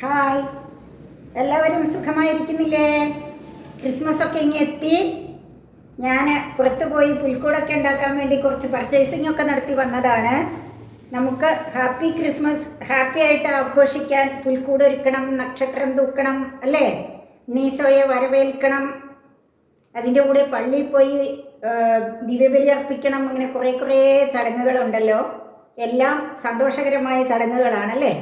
Hi. എല്ലാവരും സുഖമായിരിക്കുന്നില്ലേ? Christmas ഒക്കെ ഇങ്ങ് എത്തി. ഞാൻ പുറത്തു പോയി പുൽക്കൂടൊക്കെ ഉണ്ടാക്കാൻ വേണ്ടി കുറച്ച് പർച്ചേസിംഗ് ഒക്കെ നടത്തി വന്നതാണ്. നമുക്ക് ഹാപ്പി ക്രിസ്മസ് ഹാപ്പി ആയിട്ട് ആഘോഷിക്കാൻ പുൽക്കൂട് ഒരുക്കണം നക്ഷത്രം തൂക്കണം അല്ലേ? നീശോയെ വരവേൽക്കണം. അതിന്റെ കൂടെ പള്ളിയിൽ പോയി ദിവ്യബലി അർപ്പിക്കണം. അങ്ങനെ കുറേ കുറേ ചടങ്ങുകളുണ്ടല്ലോ. എല്ലാം സന്തോഷകരമായ ചടങ്ങുകളാണല്ലേ?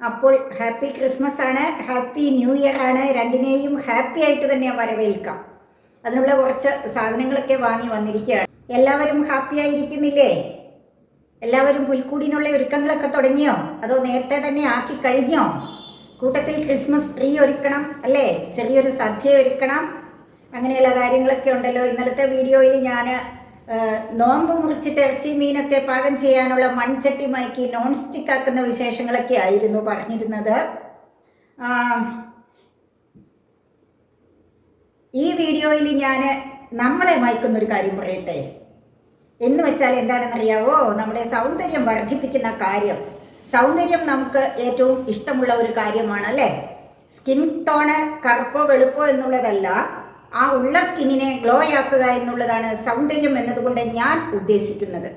അപ്പോൾ ഹാപ്പി ക്രിസ്മസ് ആണ് ഹാപ്പി ന്യൂ ഇയർ ആണ്. രണ്ടിനെയും ഹാപ്പി ആയിട്ട് തന്നെ വരവേൽക്കാം. അതിനുള്ള കുറച്ച് സാധനങ്ങളൊക്കെ വാങ്ങി വന്നിരിക്കുകയാണ്. എല്ലാവരും ഹാപ്പി ആയിരിക്കുന്നില്ലേ? എല്ലാവരും പുൽക്കൂടിനുള്ള ഒരുക്കങ്ങളൊക്കെ തുടങ്ങിയോ? അതോ നേരത്തെ തന്നെ ആക്കി കഴിഞ്ഞോ? കൂട്ടത്തിൽ ക്രിസ്മസ് ട്രീ ഒരുക്കണം അല്ലേ? ചെറിയൊരു സദ്യ ഒരുക്കണം. അങ്ങനെയുള്ള കാര്യങ്ങളൊക്കെ ഉണ്ടല്ലോ. ഇന്നലത്തെ വീഡിയോയിൽ ഞാൻ നോമ്പ് മുറിച്ചിട്ട് ഇറച്ചി മീനൊക്കെ പാകം ചെയ്യാനുള്ള മൺചട്ടി മയക്കി നോൺ സ്റ്റിക്ക് ആക്കുന്ന വിശേഷങ്ങളൊക്കെ ആയിരുന്നു പറഞ്ഞിരുന്നത്. ഈ വീഡിയോയിൽ ഞാൻ നമ്മളെ മയക്കുന്ന ഒരു കാര്യം പറയട്ടെ. എന്ന് വെച്ചാൽ എന്താണെന്നറിയാവോ? നമ്മുടെ സൗന്ദര്യം വർദ്ധിപ്പിക്കുന്ന കാര്യം. സൗന്ദര്യം നമുക്ക് ഏറ്റവും ഇഷ്ടമുള്ള ഒരു കാര്യമാണ് അല്ലേ? സ്കിൻ ടോണ് കറുപ്പോ വെളുപ്പോ എന്നുള്ളതല്ല ആ ഉള്ള സ്കിന്നിനെ ഗ്ലോ ആക്കുക എന്നുള്ളതാണ് സൗന്ദര്യം എന്നതുകൊണ്ട് ഞാൻ ഉദ്ദേശിക്കുന്നത്.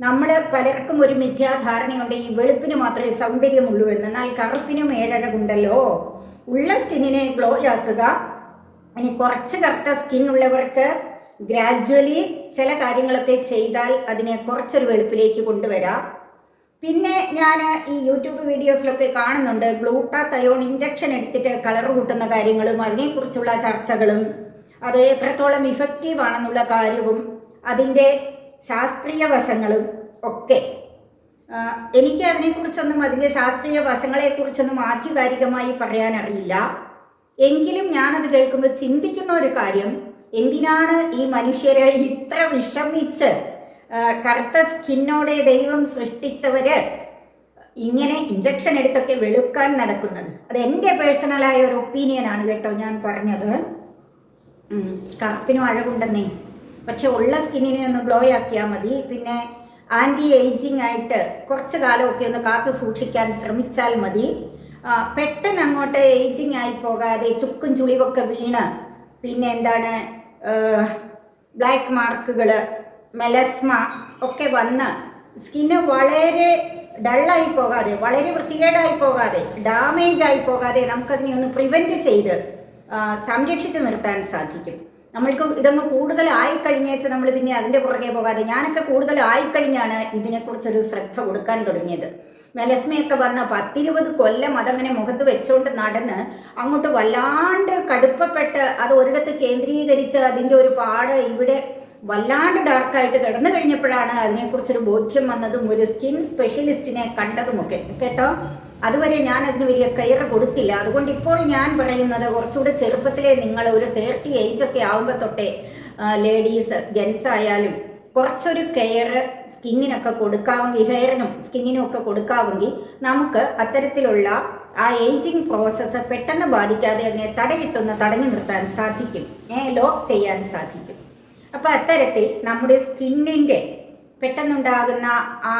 നമ്മൾ പലർക്കും ഒരു മിഥ്യാധാരണയുണ്ട് ഈ വെളുപ്പിന് മാത്രമേ സൗന്ദര്യമുള്ളൂ എന്ന്. എന്നാൽ കറുപ്പിനും ഏഴഴകുണ്ടല്ലോ. ഉള്ള സ്കിന്നിനെ ഗ്ലോ ആക്കുക. ഇനി കുറച്ച് കറുത്ത സ്കിൻ ഉള്ളവർക്ക് ഗ്രാജ്വലി ചില കാര്യങ്ങളൊക്കെ ചെയ്താൽ അതിനെ കുറച്ചൊരു വെളുപ്പിലേക്ക് കൊണ്ടുവരാം. പിന്നെ ഞാൻ ഈ യൂട്യൂബ് വീഡിയോസിലൊക്കെ കാണുന്നുണ്ട് ഗ്ലൂട്ടാത്തയോൺ ഇഞ്ചക്ഷൻ എടുത്തിട്ട് കളർ കൂട്ടുന്ന കാര്യങ്ങളും അതിനെക്കുറിച്ചുള്ള ചർച്ചകളും. അത് എത്രത്തോളം ഇഫക്റ്റീവ് ആണെന്നുള്ള കാര്യവും അതിന്റെ ശാസ്ത്രീയ വശങ്ങളും ഒക്കെ. എനിക്ക് അതിനെക്കുറിച്ചൊന്നും അതിന്റെ ശാസ്ത്രീയ വശങ്ങളെക്കുറിച്ചൊന്നും ആധികാരികമായി പറയാനറിയില്ല എങ്കിലും ഞാനത് കേൾക്കുമ്പോൾ ചിന്തിക്കുന്ന ഒരു കാര്യം എന്തിനാണ് ഈ മനുഷ്യരെ ഇത്ര വിഷമിച്ച് കറുത്ത സ്കിന്നോടെ ദൈവം സൃഷ്ടിച്ചവര് ഇങ്ങനെ ഇഞ്ചക്ഷൻ എടുത്തൊക്കെ വെളുക്കാൻ നടക്കുന്നത്. അത് എന്റെ പേഴ്സണലായ ഒരു ഒപ്പീനിയനാണ് കേട്ടോ ഞാൻ പറഞ്ഞത്. കാപ്പിനും അഴകുണ്ടെന്നേ. പക്ഷെ ഉള്ള സ്കിന്നിനെ ഒന്ന് ഗ്ലോ ആക്കിയാൽ മതി. പിന്നെ ആന്റി ഏജിങ് ആയിട്ട് കുറച്ച് കാലമൊക്കെ ഒന്ന് കാത്തു സൂക്ഷിക്കാൻ ശ്രമിച്ചാൽ മതി. പെട്ടെന്ന് അങ്ങോട്ട് ഏജിങ് ആയി പോകാതെ ചുക്കും ചുളിവൊക്കെ വീണ് പിന്നെ എന്താണ് ബ്ലാക്ക് മാർക്കുകൾ മെലസ്മ ഒക്കെ വന്ന് സ്കിന്ന് വളരെ ഡള്ളായി പോകാതെ വളരെ വൃത്തികേടായി പോകാതെ ഡാമേജ് ആയി പോകാതെ നമുക്കതിനെ ഒന്ന് പ്രിവെന്റ് ചെയ്ത് സംരക്ഷിച്ച് നിർത്താൻ സാധിക്കും. നമ്മൾക്ക് ഇതൊന്ന് കൂടുതൽ കഴിഞ്ഞേച്ച് നമ്മൾ പിന്നെ അതിന്റെ പുറകെ പോകാതെ ഞാനൊക്കെ കൂടുതൽ കഴിഞ്ഞാണ് ഇതിനെക്കുറിച്ചൊരു ശ്രദ്ധ കൊടുക്കാൻ തുടങ്ങിയത്. മെലസ്മയൊക്കെ വന്ന പത്തിരുപത് കൊല്ലം അതങ്ങനെ മുഖത്ത് വെച്ചുകൊണ്ട് നടന്ന് അങ്ങോട്ട് വല്ലാണ്ട് കടുപ്പപ്പെട്ട് അത് ഒരിടത്ത് കേന്ദ്രീകരിച്ച് അതിന്റെ ഒരു പാട് ഇവിടെ വല്ലാണ്ട് ഡാർക്കായിട്ട് കിടന്നു കഴിഞ്ഞപ്പോഴാണ് അതിനെക്കുറിച്ചൊരു ബോധ്യം വന്നതും ഒരു സ്കിൻ സ്പെഷ്യലിസ്റ്റിനെ കണ്ടതുമൊക്കെ. കേട്ടോ? അതുവരെ ഞാൻ അതിന് വലിയ കെയർ കൊടുത്തില്ല. അതുകൊണ്ട് ഇപ്പോൾ ഞാൻ പറയുന്നത് കുറച്ചുകൂടെ ചെറുപ്പത്തിലെ നിങ്ങൾ ഒരു തേർട്ടി ഏജ് ഒക്കെ ആകുമ്പോൾ തൊട്ടേ ലേഡീസ് ജെൻസ് ആയാലും കുറച്ചൊരു കെയർ സ്കിന്നിനൊക്കെ കൊടുക്കാമെങ്കിൽ ഹെയറിനും സ്കിന്നിനും ഒക്കെ കൊടുക്കാമെങ്കിൽ നമുക്ക് അത്തരത്തിലുള്ള ആ ഏജിങ് പ്രോസസ്സ് പെട്ടെന്ന് ബാധിക്കാതെ അതിനെ തടയിട്ടൊന്ന് തടഞ്ഞു നിർത്താൻ സാധിക്കും. ലോക്ക് ചെയ്യാൻ സാധിക്കും. അപ്പോൾ അത്തരത്തിൽ നമ്മുടെ സ്കിന്നിന്റെ പെട്ടെന്നുണ്ടാകുന്ന ആ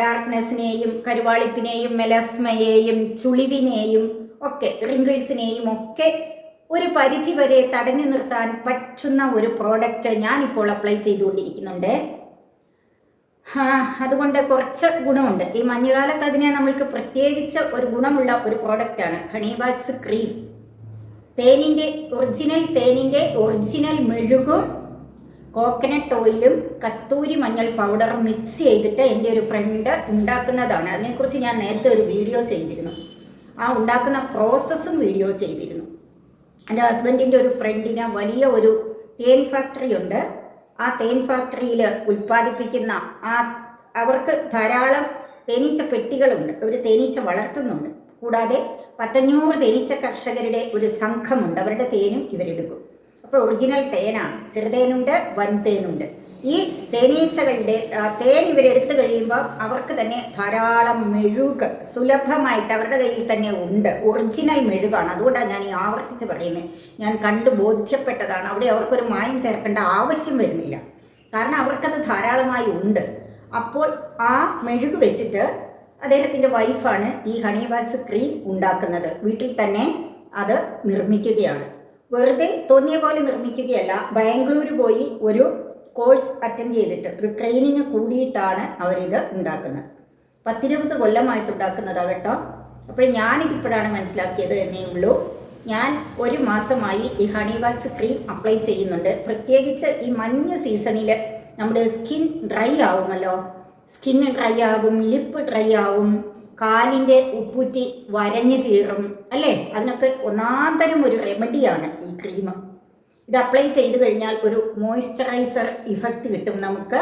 ഡാർക്ക്നെസ്സിനെയും കരുവാളിപ്പിനെയും മെലസ്മയെയും ചുളിവിനെയും ഒക്കെ റിങ്കിൾസിനെയും ഒക്കെ ഒരു പരിധി വരെ തടഞ്ഞു നിർത്താൻ പറ്റുന്ന ഒരു പ്രോഡക്റ്റ് ഞാനിപ്പോൾ അപ്ലൈ ചെയ്തുകൊണ്ടിരിക്കുന്നുണ്ട്. അതുകൊണ്ട് കുറച്ച് ഗുണമുണ്ട്. ഈ മഞ്ഞുകാലത്ത് അതിനെ നമ്മൾക്ക് പ്രത്യേകിച്ച് ഒരു ഗുണമുള്ള ഒരു പ്രോഡക്റ്റാണ് ഹണി വാക്സ് ക്രീം. തേനിന്റെ ഒറിജിനൽ തേനിന്റെ ഒറിജിനൽ മെഴുകും കോക്കനട്ട് ഓയിലും കസ്തൂരി മഞ്ഞൾ പൗഡറും മിക്സ് ചെയ്തിട്ട് എന്റെ ഒരു ഫ്രണ്ട് ഉണ്ടാക്കുന്നതാണ്. അതിനെക്കുറിച്ച് ഞാൻ നേരത്തെ ഒരു വീഡിയോ ചെയ്തിരുന്നു. ആ ഉണ്ടാക്കുന്ന പ്രോസസ്സും വീഡിയോ ചെയ്തിരുന്നു. എന്റെ ഹസ്ബൻഡിന്റെ ഒരു ഫ്രണ്ടിന് വലിയ ഒരു തേൻ ഫാക്ടറി ഉണ്ട്. ആ തേൻ ഫാക്ടറിയിൽ ഉൽപ്പാദിപ്പിക്കുന്ന ആ അവർക്ക് ധാരാളം തേനീച്ച പെട്ടികളുണ്ട്. അവർ തേനീച്ച വളർത്തുന്നുണ്ട്. കൂടാതെ പത്തഞ്ഞൂറ് തേനീച്ച കർഷകരുടെ ഒരു സംഘമുണ്ട്. അവരുടെ തേനും ഇവരെടുക്കും. അപ്പോൾ ഒറിജിനൽ തേനാണ്. ചെറുതേനുണ്ട് വൻതേനുണ്ട്. ഈ തേനീച്ചകളുടെ തേൻ ഇവരെടുത്തു കഴിയുമ്പോൾ അവർക്ക് തന്നെ ധാരാളം മെഴുക് സുലഭമായിട്ട് അവരുടെ കയ്യിൽ തന്നെ ഉണ്ട്. ഒറിജിനൽ മെഴുകാണ്. അതുകൊണ്ടാണ് ഞാൻ ഈ ആവർത്തിച്ച് പറയുന്നത് ഞാൻ കണ്ടു ബോധ്യപ്പെട്ടതാണ്. അവിടെ അവർക്കൊരു മായം ചേർക്കേണ്ട ആവശ്യം വരുന്നില്ല. കാരണം അവർക്കത് ധാരാളമായി ഉണ്ട്. അപ്പോൾ ആ മെഴുക് വെച്ചിട്ട് അദ്ദേഹത്തിന്റെ വൈഫാണ് ഈ ഹണി വാക്സ് ക്രീം ഉണ്ടാക്കുന്നത്. വീട്ടിൽ തന്നെ അത് നിർമ്മിക്കുകയാണ്. വെറുതെ തോന്നിയ പോലെ നിർമ്മിക്കുകയല്ല ബാംഗ്ലൂർ പോയി ഒരു കോഴ്സ് അറ്റൻഡ് ചെയ്തിട്ട് ഒരു ട്രെയിനിങ് കൂടിയിട്ടാണ് അവരിത് ഉണ്ടാക്കുന്നത്. പത്തിരുപത് കൊല്ലമായിട്ട് ഉണ്ടാക്കുന്നതാണ് കേട്ടോ. അപ്പോൾ ഞാനിതിപ്പോഴാണ് മനസ്സിലാക്കിയത് എന്നേ ഉള്ളൂ. ഞാൻ ഒരു മാസമായി ഈ ഹണി വാക്സ് ക്രീം അപ്ലൈ ചെയ്യുന്നുണ്ട്. പ്രത്യേകിച്ച് ഈ മഞ്ഞ സീസണിൽ നമ്മുടെ സ്കിൻ ഡ്രൈ ആവുമല്ലോ. സ്കിൻ ഡ്രൈ ആകും ലിപ്പ് ഡ്രൈ ആവും കാലിന്റെ ഉപ്പൂറ്റി വരഞ്ഞു കീറും അല്ലേ? അതിനൊക്കെ ഒന്നാന്തരം ഒരു റെമഡിയാണ് ഈ ക്രീം ഇത് അപ്ലൈ ചെയ്ത് കഴിഞ്ഞാൽ ഒരു മോയ്സ്ചറൈസർ ഇഫക്റ്റ് കിട്ടും നമുക്ക്.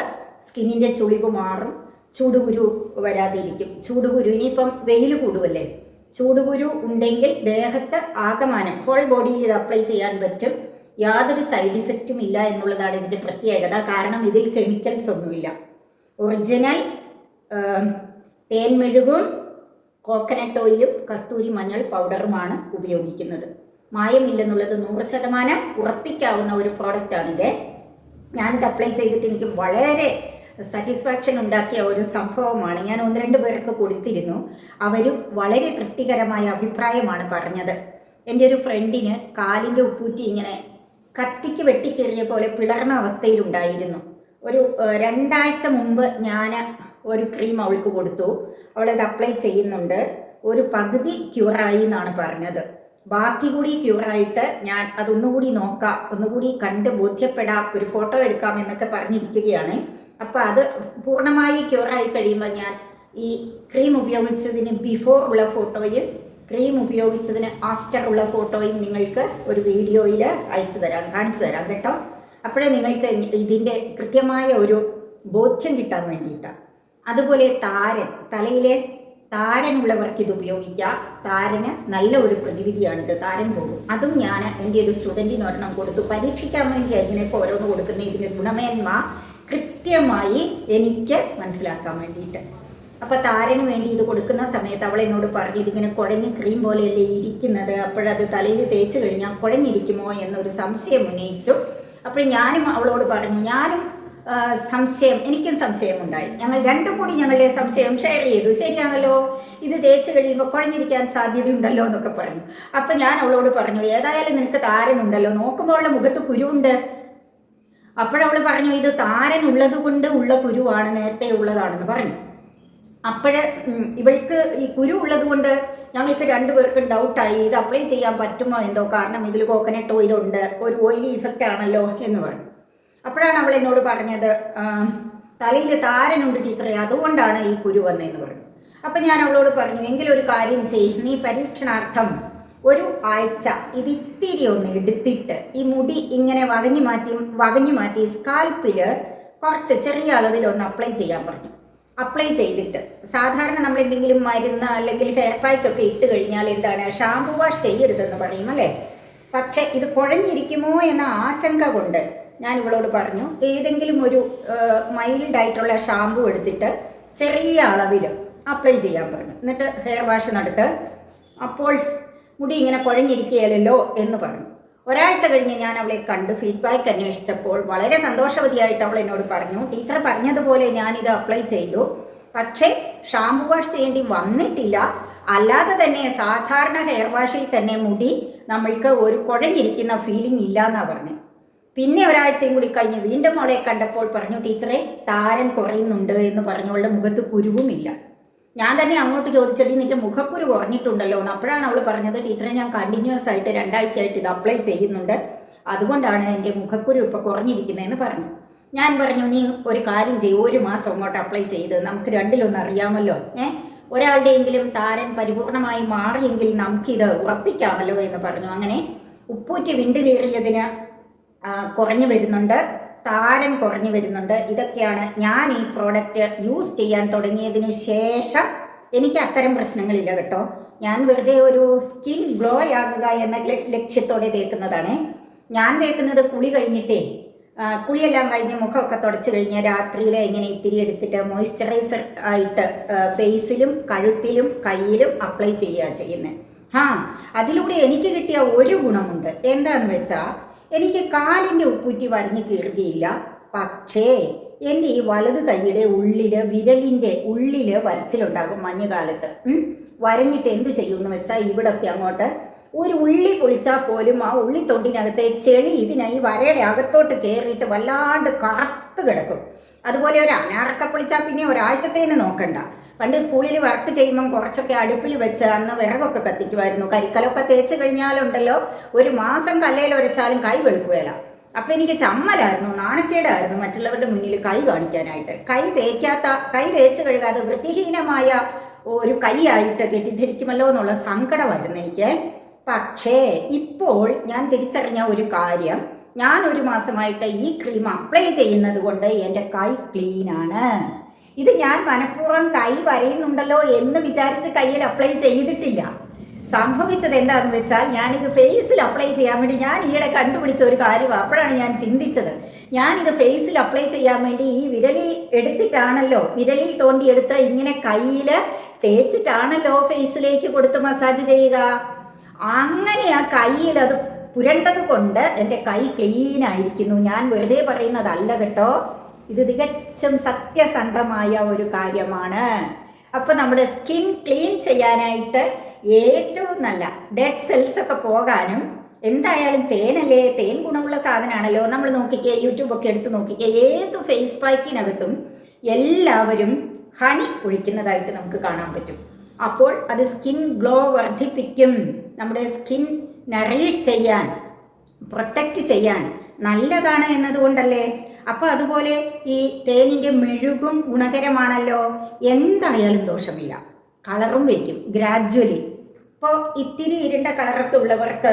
സ്കിന്നിന്റെ ചുളിവ് മാറും ചൂടുകുരു വരാതിരിക്കും. ചൂടുകുരു ഇനിയിപ്പം വെയിൽ കൂടുമല്ലേ ചൂടുകുരു ഉണ്ടെങ്കിൽ ദേഹത്ത് ആകമാനം ഹോൾ ബോഡിയിൽ ഇത് അപ്ലൈ ചെയ്യാൻ പറ്റും. യാതൊരു സൈഡ് ഇഫക്റ്റും ഇല്ല എന്നുള്ളതാണ് ഇതിന്റെ പ്രത്യേകത. കാരണം ഇതിൽ കെമിക്കൽസ് ഒന്നുമില്ല. ഒറിജിനൽ തേൻമെഴുകും കോക്കനട്ട് ഓയിലും കസ്തൂരി മഞ്ഞൾ പൗഡറുമാണ് ഉപയോഗിക്കുന്നത്. മായമില്ലെന്നുള്ളത് നൂറ് ശതമാനം ഉറപ്പിക്കാവുന്ന ഒരു പ്രോഡക്റ്റാണിത് ഞാനിത് അപ്ലൈ ചെയ്തിട്ട് എനിക്ക് വളരെ സാറ്റിസ്ഫാക്ഷൻ ഉണ്ടാക്കിയ ഒരു സംഭവമാണ്. ഞാൻ ഒന്ന് രണ്ട് പേർക്ക് കൊടുത്തിരുന്നു. അവരും വളരെ തൃപ്തികരമായ അഭിപ്രായമാണ് പറഞ്ഞത്. എന്റെ ഒരു ഫ്രണ്ടിന് കാലിന്റെ ഉപ്പൂറ്റി ഇങ്ങനെ കത്തിക്ക് വെട്ടിക്കേറിയ പോലെ പിളർന്ന അവസ്ഥയിലുണ്ടായിരുന്നു. ഒരു രണ്ടാഴ്ച മുമ്പ് ഞാൻ ഒരു ക്രീം അവൾക്ക് കൊടുത്തു. അവളത് അപ്ലൈ ചെയ്യുന്നുണ്ട്. ഒരു പകുതി ക്യൂറായി എന്നാണ് പറഞ്ഞത്. ബാക്കി കൂടി ക്യൂറായിട്ട് ഞാൻ അതൊന്നുകൂടി നോക്കാം. ഒന്നുകൂടി കണ്ട് ബോധ്യപ്പെടാം. ഒരു ഫോട്ടോ എടുക്കാം എന്നൊക്കെ പറഞ്ഞിരിക്കുകയാണ്. അപ്പോൾ അത് പൂർണമായി ക്യൂറായി കഴിയുമ്പോൾ ഞാൻ ഈ ക്രീം ഉപയോഗിച്ചതിന് ബിഫോർ ഉള്ള ഫോട്ടോയും ക്രീം ഉപയോഗിച്ചതിന് ആഫ്റ്റർ ഉള്ള ഫോട്ടോയും നിങ്ങൾക്ക് ഒരു വീഡിയോയിൽ അയച്ചു തരാം. കാണിച്ചു തരാം കേട്ടോ. അപ്പോഴേ നിങ്ങൾക്ക് ഇതിന്റെ കൃത്യമായ ഒരു ബോധ്യം കിട്ടാൻ വേണ്ടിയിട്ടാണ് അതുപോലെ താരൻ തലയിലെ താരനുള്ളവർക്ക് ഇത് ഉപയോഗിക്കാം. താരന് നല്ല ഒരു പ്രതിവിധിയാണിത് താരൻ പോകും. അതും ഞാൻ എന്റെ ഒരു സ്റ്റുഡന്റിന് ഒരെണ്ണം കൊടുത്തു. പരീക്ഷിക്കാൻ വേണ്ടി ഇതിനിപ്പോൾ ഓരോന്ന് കൊടുക്കുന്ന ഇതിന്റെ ഗുണമേന്മ കൃത്യമായി എനിക്ക് മനസ്സിലാക്കാൻ വേണ്ടിയിട്ട്. അപ്പോൾ താരന് വേണ്ടി ഇത് കൊടുക്കുന്ന സമയത്ത് അവൾ എന്നോട് പറഞ്ഞു ഇതിങ്ങനെ കുഴഞ്ഞ് ക്രീം പോലെയല്ലേ ഇരിക്കുന്നത്? അപ്പോഴത് തലയിൽ തേച്ച് കഴിഞ്ഞാൽ കുഴഞ്ഞിരിക്കുമോ? എന്നൊരു സംശയം ഉന്നയിച്ചു. അപ്പോൾ ഞാനും അവളോട് പറഞ്ഞു ഞാനും സംശയം എനിക്കും സംശയമുണ്ടായി. ഞങ്ങൾ രണ്ടും കൂടി ഞങ്ങളുടെ സംശയം ഷെയർ ചെയ്തു. ശരിയാണല്ലോ? ഇത് തേച്ച് കഴിയുമ്പോൾ കുഴഞ്ഞിരിക്കാൻ സാധ്യതയുണ്ടല്ലോ എന്നൊക്കെ പറഞ്ഞു. അപ്പം ഞാൻ അവളോട് പറഞ്ഞു ഏതായാലും നിനക്ക് താരനുണ്ടല്ലോ. നോക്കുമ്പോൾ അവളുടെ മുഖത്ത് കുരുവുണ്ട്. അപ്പോഴവൾ പറഞ്ഞു ഇത് താരനുള്ളത് കൊണ്ട് ഉള്ള കുരുവാണ് നേരത്തെ ഉള്ളതാണെന്ന് പറഞ്ഞു. അപ്പോഴ് ഇവൾക്ക് ഈ കുരു ഉള്ളത് കൊണ്ട് ഞങ്ങൾക്ക് രണ്ടുപേർക്കും ഡൗട്ടായി ഇത് അപ്ലൈ ചെയ്യാൻ പറ്റുമോ? എന്തോ കാരണം ഇതിൽ കോക്കനട്ട് ഓയിലുണ്ട് ഒരു ഓയിലി ഇഫക്റ്റ് ആണല്ലോ എന്ന് പറഞ്ഞു. അപ്പോഴാണ് അവൾ എന്നോട് പറഞ്ഞത് തലയിൽ താരനുണ്ട് ടീച്ചറെ അതുകൊണ്ടാണ് ഈ കുരു വന്നതെന്ന് പറഞ്ഞു. അപ്പം ഞാൻ അവളോട് പറഞ്ഞു എങ്കിലൊരു കാര്യം ചെയ്യും. നീ പരീക്ഷണാർത്ഥം ഒരു ആഴ്ച ഇത് ഇത്തിരി ഒന്ന് എടുത്തിട്ട് ഈ മുടി ഇങ്ങനെ വകഞ്ഞു മാറ്റി വകഞ്ഞു മാറ്റി സ്കാൽപ്പിൽ കുറച്ച് ചെറിയ അളവിൽ ഒന്ന് അപ്ലൈ ചെയ്യാൻ പറഞ്ഞു. അപ്ലൈ ചെയ്തിട്ട്. സാധാരണ നമ്മൾ എന്തെങ്കിലും മരുന്ന് അല്ലെങ്കിൽ ഹെയർ പാക്ക് ഒക്കെ ഇട്ട് കഴിഞ്ഞാൽ എന്താണ്? ഷാമ്പു വാഷ് ചെയ്യരുതെന്ന് പറയും അല്ലേ? പക്ഷെ ഇത് കുഴഞ്ഞിരിക്കുമോ എന്ന ആശങ്ക കൊണ്ട് ഞാൻ ഇവളോട് പറഞ്ഞു ഏതെങ്കിലും ഒരു മൈൽഡായിട്ടുള്ള ഷാമ്പു എടുത്തിട്ട് ചെറിയ അളവിൽ അപ്ലൈ ചെയ്യാൻ പറഞ്ഞു. എന്നിട്ട് ഹെയർ വാഷ് നടത്ത്. അപ്പോൾ മുടി ഇങ്ങനെ കുഴഞ്ഞിരിക്കുകയല്ലോ എന്ന് പറഞ്ഞു. ഒരാഴ്ച കഴിഞ്ഞ് ഞാൻ അവളെ കണ്ട് ഫീഡ്ബാക്ക് അന്വേഷിച്ചപ്പോൾ വളരെ സന്തോഷവതിയായിട്ട് അവൾ എന്നോട് പറഞ്ഞു ടീച്ചർ പറഞ്ഞതുപോലെ ഞാനിത് അപ്ലൈ ചെയ്തു. പക്ഷേ ഷാമ്പു വാഷ് ചെയ്യേണ്ടി വന്നിട്ടില്ല. അല്ലാതെ തന്നെ സാധാരണ ഹെയർ വാഷിൽ തന്നെ മുടി നമ്മൾക്ക് ഒരു കുഴഞ്ഞിരിക്കുന്ന ഫീലിംഗ് ഇല്ല എന്നാണ് പറഞ്ഞു. പിന്നെ ഒരാഴ്ചയും കൂടി കഴിഞ്ഞ് വീണ്ടും അവളെ കണ്ടപ്പോൾ പറഞ്ഞു ടീച്ചറെ താരൻ കുറയുന്നുണ്ട് എന്ന് പറഞ്ഞവളുടെ മുഖത്ത് കുരുവുമില്ല. ഞാൻ തന്നെ അങ്ങോട്ട് ചോദിച്ചിട്ട് നിന്റെ മുഖക്കുരു കുറഞ്ഞിട്ടുണ്ടല്ലോ എന്ന്. അപ്പോഴാണ് അവൾ പറഞ്ഞത് ടീച്ചറെ ഞാൻ കണ്ടിന്യൂസ് ആയിട്ട് രണ്ടാഴ്ചയായിട്ട് ഇത് അപ്ലൈ ചെയ്യുന്നുണ്ട്. അതുകൊണ്ടാണ് എന്റെ മുഖക്കുരു ഇപ്പോൾ കുറഞ്ഞിരിക്കുന്നതെന്ന് പറഞ്ഞു. ഞാൻ പറഞ്ഞു നീ ഒരു കാര്യം ചെയ്യും ഒരു മാസം അങ്ങോട്ട് അപ്ലൈ ചെയ്ത്. നമുക്ക് രണ്ടിലൊന്ന് അറിയാമല്ലോ ഏ? ഒരാളുടെയെങ്കിലും താരൻ പരിപൂർണമായി മാറിയെങ്കിൽ നമുക്കിത് ഉറപ്പിക്കാമല്ലോ എന്ന് പറഞ്ഞു. അങ്ങനെ ഉപ്പൂറ്റി വിണ്ടു കയറിയതിന് കുറഞ്ഞു വരുന്നുണ്ട്. താരൻ കുറഞ്ഞു വരുന്നുണ്ട്. ഇതൊക്കെയാണ് ഞാൻ ഈ പ്രോഡക്റ്റ് യൂസ് ചെയ്യാൻ തുടങ്ങിയതിനു ശേഷം എനിക്ക് അത്തരം പ്രശ്നങ്ങളില്ല കേട്ടോ. ഞാൻ വെറുതെ ഒരു സ്കിൻ ഗ്ലോ ആകുക എന്ന ലക്ഷ്യത്തോടെ തേക്കുന്നതാണ്. ഞാൻ തേക്കുന്നത് കുളി കഴിഞ്ഞിട്ടേ കുളിയെല്ലാം കഴിഞ്ഞ് മുഖമൊക്കെ തുടച്ച് കഴിഞ്ഞ് രാത്രിയിൽ ഇങ്ങനെ ഇത്തിരി എടുത്തിട്ട് മോയ്സ്ചറൈസർ ആയിട്ട് ഫേസിലും കഴുത്തിലും കയ്യിലും അപ്ലൈ ചെയ്യുക ചെയ്യുന്നത് ആ അതിലൂടെ എനിക്ക് കിട്ടിയ ഒരു ഗുണമുണ്ട്. എന്താണെന്ന് വെച്ചാൽ എനിക്ക് കാലിന്റെ ഉപ്പൂറ്റി വരഞ്ഞു കീറുകയില്ല. പക്ഷേ എന്റെ ഈ വലത് കൈയുടെ ഉള്ളിൽ വിരലിന്റെ ഉള്ളിൽ വരച്ചിലുണ്ടാകും മഞ്ഞുകാലത്ത്. വരഞ്ഞിട്ട് എന്ത് ചെയ്യുമെന്ന് വെച്ചാൽ ഇവിടൊക്കെ അങ്ങോട്ട് ഒരു ഉള്ളി പൊളിച്ചാൽ പോലും ആ ഉള്ളി തൊണ്ടിനകത്തെ ചെളി ഇതിനായി വരയുടെ അകത്തോട്ട് കയറിയിട്ട് വല്ലാണ്ട് കറുത്ത് കിടക്കും. അതുപോലെ ഒരു അനാറക്ക പൊളിച്ചാൽ പിന്നെ ഒരാഴ്ചത്തേനെ നോക്കണ്ട. പണ്ട് സ്കൂളിൽ വർക്ക് ചെയ്യുമ്പം കുറച്ചൊക്കെ അടുപ്പിൽ വെച്ച് അന്ന് വിറകൊക്കെ കത്തിക്കുമായിരുന്നു. കരിക്കലൊക്കെ തേച്ച് കഴിഞ്ഞാലുണ്ടല്ലോ ഒരു മാസം കല്ലയിൽ ഉരച്ചാലും കൈ വെളുക്കുകയില്ല. അപ്പം എനിക്ക് ചമ്മലായിരുന്നു നാണക്കേടായിരുന്നു മറ്റുള്ളവരുടെ മുന്നിൽ കൈ കാണിക്കാനായിട്ട്. കൈ തേക്കാത്ത കൈ തേച്ച് കഴുകാതെ വൃത്തിഹീനമായ ഒരു കൈയായിട്ട് തെറ്റിദ്ധരിക്കുമല്ലോ എന്നുള്ള സങ്കടമായിരുന്നു എനിക്ക്. പക്ഷേ ഇപ്പോൾ ഞാൻ തിരിച്ചറിഞ്ഞ ഒരു കാര്യം ഞാൻ ഒരു മാസമായിട്ട് ഈ ക്രീം അപ്ലൈ ചെയ്യുന്നത് കൊണ്ട് എന്റെ കൈ ക്ലീനാണ്. ഇത് ഞാൻ മനഃപൂർവം കൈ വരയുന്നുണ്ടല്ലോ എന്ന് വിചാരിച്ച് കയ്യിൽ അപ്ലൈ ചെയ്തിട്ടില്ല. സംഭവിച്ചത് എന്താണെന്ന് വെച്ചാൽ ഞാനിത് ഫേസിൽ അപ്ലൈ ചെയ്യാൻ വേണ്ടി ഞാൻ ഈയിടെ കണ്ടുപിടിച്ച ഒരു കാര്യമാണ് അപ്പോഴാണ് ഞാൻ ചിന്തിച്ചത്. ഞാനിത് ഫേസിൽ അപ്ലൈ ചെയ്യാൻ വേണ്ടി ഈ വിരലിൽ എടുത്തിട്ടാണല്ലോ വിരലിൽ തോണ്ടിയെടുത്ത് ഇങ്ങനെ കയ്യിൽ തേച്ചിട്ടാണല്ലോ ഫേസിലേക്ക് കൊടുത്ത് മസാജ് ചെയ്യുക. അങ്ങനെ ആ കയ്യിൽ അത് പുരണ്ടത് കൊണ്ട് എന്റെ കൈ ക്ലീൻ ആയിരിക്കുന്നു. ഞാൻ വെറുതെ പറയുന്നതല്ല കേട്ടോ. ഇത് തികച്ചും സത്യസന്ധമായ ഒരു കാര്യമാണ്. അപ്പോൾ നമ്മുടെ സ്കിൻ ക്ലീൻ ചെയ്യാനായിട്ട് ഏറ്റവും നല്ല ഡെഡ് സെൽസ് ഒക്കെ പോകാനും എന്തായാലും തേനല്ലേ തേൻ ഗുണമുള്ള സാധനമാണല്ലോ. നമ്മൾ നോക്കിക്കേ യൂട്യൂബൊക്കെ എടുത്ത് നോക്കിക്കേ ഏത് ഫേസ് പാക്കിനകത്തും എല്ലാവരും ഹണി ഒഴിക്കുന്നതായിട്ട് നമുക്ക് കാണാൻ പറ്റും. അപ്പോൾ അത് സ്കിൻ ഗ്ലോ വർദ്ധിപ്പിക്കും. നമ്മുടെ സ്കിൻ നറീഷ് ചെയ്യാൻ പ്രൊട്ടക്റ്റ് ചെയ്യാൻ നല്ലതാണ് എന്നതുകൊണ്ടല്ലേ? അപ്പോൾ അതുപോലെ ഈ തേനിന്റെ മെഴുകും ഗുണകരമാണല്ലോ. എന്തായാലും ദോഷമില്ല. കളറും വയ്ക്കും ഗ്രാജ്വലി. ഇപ്പോൾ ഇത്തിരി ഇരുണ്ട കളറൊക്കെ ഉള്ളവർക്ക്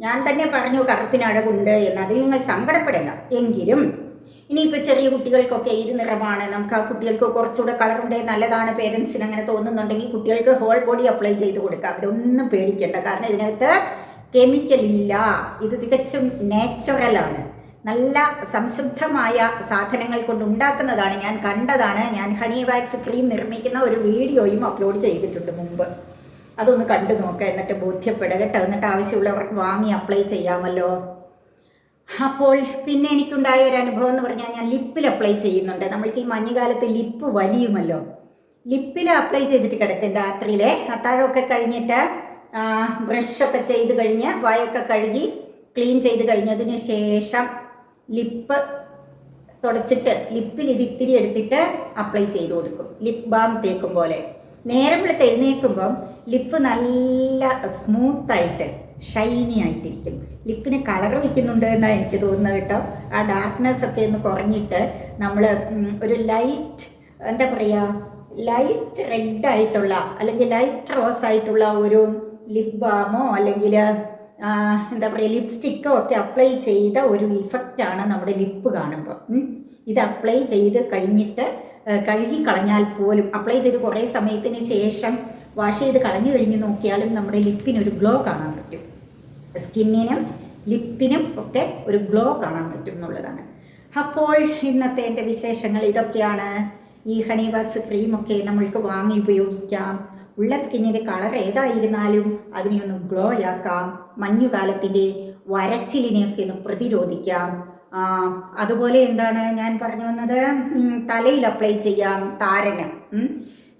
ഞാൻ തന്നെ പറഞ്ഞു കറുപ്പിന് അഴകുണ്ട് എന്ന് അതിൽ നിങ്ങൾ സങ്കടപ്പെടേണ്ട. എങ്കിലും ഇനിയിപ്പോൾ ചെറിയ കുട്ടികൾക്കൊക്കെ ഇരുനിറമാണ്. നമുക്ക് ആ കുട്ടികൾക്ക് കുറച്ചുകൂടെ കളറുണ്ട് നല്ലതാണ് പേരൻസിന് അങ്ങനെ തോന്നുന്നുണ്ടെങ്കിൽ കുട്ടികൾക്ക് ഹോൾ ബോഡി അപ്ലൈ ചെയ്ത് കൊടുക്കാം. ഇതൊന്നും പേടിക്കേണ്ട. കാരണം ഇതിനകത്ത് കെമിക്കൽ ഇല്ല. ഇത് തികച്ചും നാച്ചുറലാണ് നല്ല സംശുദ്ധമായ സാധനങ്ങൾ കൊണ്ട് ഉണ്ടാക്കുന്നതാണ് ഞാൻ കണ്ടതാണ്. ഞാൻ ഹണി വാക്സ് ക്രീം നിർമ്മിക്കുന്ന ഒരു വീഡിയോയും അപ്ലോഡ് ചെയ്തിട്ടുണ്ട് മുമ്പ്. അതൊന്ന് കണ്ടു നോക്കുക എന്നിട്ട് ബോധ്യപ്പെടുക കേട്ടോ. എന്നിട്ട് ആവശ്യമുള്ളവർക്ക് വാങ്ങി അപ്ലൈ ചെയ്യാമല്ലോ. അപ്പോൾ പിന്നെ എനിക്കുണ്ടായ ഒരു അനുഭവം എന്ന് പറഞ്ഞാൽ ഞാൻ ലിപ്പിൽ അപ്ലൈ ചെയ്യുന്നുണ്ട്. നമ്മൾക്ക് ഈ മഞ്ഞുകാലത്ത് ലിപ്പ് വലിയുമല്ലോ. ലിപ്പിൽ അപ്ലൈ ചെയ്തിട്ട് കിടക്കും. രാത്രിയിലെ അത്താഴമൊക്കെ കഴിഞ്ഞിട്ട് ബ്രഷൊക്കെ ചെയ്ത് കഴിഞ്ഞ് വായൊക്കെ കഴുകി ക്ലീൻ ചെയ്ത് കഴിഞ്ഞതിന് ശേഷം ലിപ്പ് തുടച്ചിട്ട് ലിപ്പിൽ ഇത് ഇത്തിരി എടുത്തിട്ട് അപ്ലൈ ചെയ്ത് കൊടുക്കും. ലിപ് ബാം തേക്കും പോലെ. നേരം വെളുത്ത് എഴുന്നേൽക്കുമ്പം ലിപ്പ് നല്ല സ്മൂത്തായിട്ട് ഷൈനി ആയിട്ടിരിക്കും. ലിപ്പിന് കളർ വയ്ക്കുന്നുണ്ട് എന്നാണ് എനിക്ക് തോന്നുന്നത് കേട്ടോ. ആ ഡാർക്ക്നെസ് ഒക്കെ ഒന്ന് കുറഞ്ഞിട്ട് നമ്മൾ ഒരു ലൈറ്റ് എന്താ പറയുക ലൈറ്റ് റെഡ് ആയിട്ടുള്ള അല്ലെങ്കിൽ ലൈറ്റ് റോസ് ആയിട്ടുള്ള ഒരു ലിപ് ബാമോ അല്ലെങ്കിൽ എന്താ പറയുക ലിപ്സ്റ്റിക്കോ ഒക്കെ അപ്ലൈ ചെയ്ത ഒരു ഇഫക്റ്റാണ് നമ്മുടെ ലിപ്പ് കാണുമ്പോൾ ഇത് അപ്ലൈ ചെയ്ത് കഴിഞ്ഞിട്ട് കഴുകി കളഞ്ഞാൽ പോലും അപ്ലൈ ചെയ്ത് കുറേ സമയത്തിന് ശേഷം വാഷ് ചെയ്ത് കളഞ്ഞു കഴിഞ്ഞ് നോക്കിയാലും നമ്മുടെ ലിപ്പിനൊരു ഗ്ലോ കാണാൻ പറ്റും. സ്കിന്നിനും ലിപ്പിനും ഒക്കെ ഒരു ഗ്ലോ കാണാൻ പറ്റും എന്നുള്ളതാണ്. അപ്പോൾ ഇന്നത്തെ എന്റെ വിശേഷങ്ങൾ ഇതൊക്കെയാണ്. ഈ ഹണി വാക്സ് ക്രീമൊക്കെ നമ്മൾക്ക് വാങ്ങി ഉപയോഗിക്കാം. ഉള്ള സ്കിന്നിന്റെ കളർ ഏതായിരുന്നാലും അതിനെ ഒന്ന് ഗ്ലോ ആക്കാം. മഞ്ഞുകാലത്തിന്റെ വരച്ചിലിനെയൊക്കെ ഒന്ന് പ്രതിരോധിക്കാം. അതുപോലെ എന്താണ് ഞാൻ പറഞ്ഞു വന്നത്? തലയിൽ അപ്ലൈ ചെയ്യാം താരന്.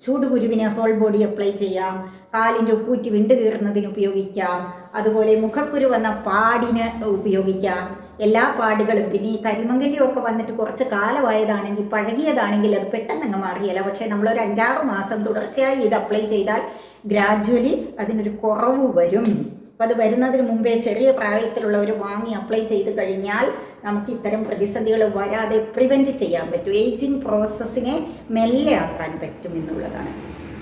ചൂടുകുരുവിന് ഹോൾ ബോഡി അപ്ലൈ ചെയ്യാം. കാലിന്റെ ഉപ്പൂറ്റി വിണ്ടു കീറുന്നതിന് ഉപയോഗിക്കാം. അതുപോലെ മുഖക്കുരു വന്ന പാടിന് ഉപയോഗിക്കാം. എല്ലാ പാടുകളും പിന്നെ ഈ കരിമങ്കല്യമൊക്കെ വന്നിട്ട് കുറച്ച് കാലമായതാണെങ്കിൽ പഴകിയതാണെങ്കിൽ അത് പെട്ടെന്ന് അങ്ങ് മാറിയല്ല പക്ഷേ നമ്മളൊരു അഞ്ചാറ് മാസം തുടർച്ചയായി ഇത് അപ്ലൈ ചെയ്താൽ ഗ്രാജ്വലി അതിനൊരു കുറവ് വരും. അപ്പോൾ അത് വരുന്നതിന് മുമ്പേ ചെറിയ പ്രായത്തിലുള്ളവർ വാങ്ങി അപ്ലൈ ചെയ്ത് കഴിഞ്ഞാൽ നമുക്ക് ഇത്തരം പ്രതിസന്ധികൾ വരാതെ പ്രിവെന്റ് ചെയ്യാൻ പറ്റും. ഏജിങ് പ്രോസസ്സിനെ മെല്ലെ ആക്കാൻ പറ്റും എന്നുള്ളതാണ്.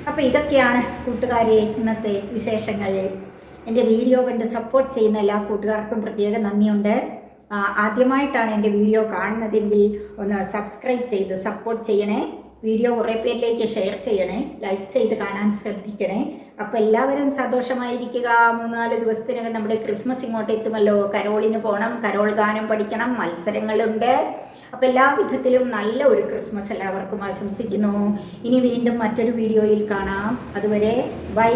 അപ്പോൾ ഇതൊക്കെയാണ് കൂട്ടുകാരെ ഇന്നത്തെ വിശേഷങ്ങൾ. എന്റെ വീഡിയോ കണ്ട് സപ്പോർട്ട് ചെയ്യുന്ന എല്ലാ കൂട്ടുകാർക്കും പ്രത്യേക നന്ദിയുണ്ട്. ആദ്യമായിട്ടാണ് എന്റെ വീഡിയോ കാണുന്നതെങ്കിൽ ഒന്ന് സബ്സ്ക്രൈബ് ചെയ്ത് സപ്പോർട്ട് ചെയ്യണേ. വീഡിയോ കുറേ പേരിലേക്ക് ഷെയർ ചെയ്യണേ. ലൈക്ക് ചെയ്ത് കാണാൻ ശ്രദ്ധിക്കണേ. അപ്പോൾ എല്ലാവരും സന്തോഷമായിരിക്കുക. മൂന്നാൽ ദിവസത്തിനകം നമ്മുടെ ക്രിസ്മസ് ഇങ്ങോട്ട് എത്തുമല്ലോ. കരോളിന് പോകണം കരോൾ ഗാനം പഠിക്കണം മത്സരങ്ങളുണ്ട്. അപ്പോൾ എല്ലാ വിധത്തിലും നല്ല ഒരു ക്രിസ്മസ് എല്ലാവർക്കും ആശംസിക്കുന്നു. ഇനി വീണ്ടും മറ്റൊരു വീഡിയോയിൽ കാണാം. അതുവരെ ബൈ.